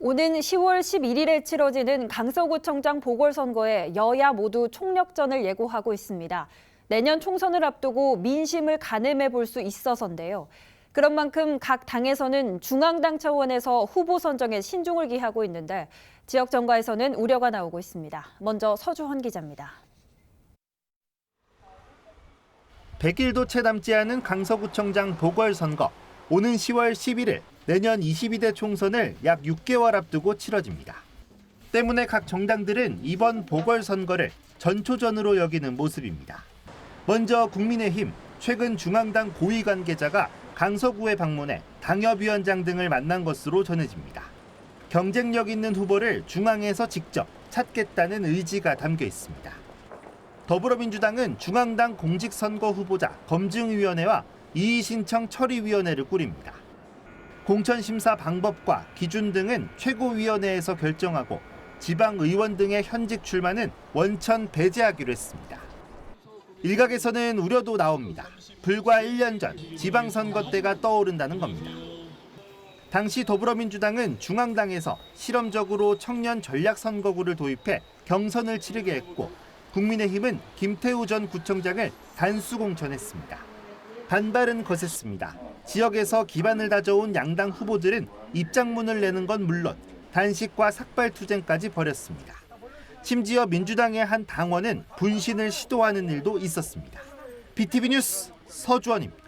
오는 10월 11일에 치러지는 강서구청장 보궐선거에 여야 모두 총력전을 예고하고 있습니다. 내년 총선을 앞두고 민심을 가늠해 볼 수 있어서인데요. 그런 만큼 각 당에서는 중앙당 차원에서 후보 선정에 신중을 기하고 있는데 지역 정가에서는 우려가 나오고 있습니다. 먼저 서주헌 기자입니다. 100일도 채 남지 않은 강서구청장 보궐선거. 오는 10월 11일 내년 22대 총선을 약 6개월 앞두고 치러집니다. 때문에 각 정당들은 이번 보궐선거를 전초전으로 여기는 모습입니다. 먼저 국민의힘 최근 중앙당 고위 관계자가 강서구에 방문해 당협위원장 등을 만난 것으로 전해집니다. 경쟁력 있는 후보를 중앙에서 직접 찾겠다는 의지가 담겨 있습니다. 더불어민주당은 중앙당 공직선거 후보자 검증위원회와 이의신청 처리위원회를 꾸립니다. 공천심사 방법과 기준 등은 최고위원회에서 결정하고 지방의원 등의 현직 출마는 원천 배제하기로 했습니다. 일각에서는 우려도 나옵니다. 불과 1년 전 지방선거 때가 떠오른다는 겁니다. 당시 더불어민주당은 중앙당에서 실험적으로 청년 전략선거구를 도입해 경선을 치르게 했고 국민의힘은 김태우 전 구청장을 단수 공천했습니다. 반발은 거셌습니다. 지역에서 기반을 다져온 양당 후보들은 입장문을 내는 건 물론 단식과 삭발 투쟁까지 벌였습니다. 심지어 민주당의 한 당원은 분신을 시도하는 일도 있었습니다. BTV 뉴스 서주원입니다.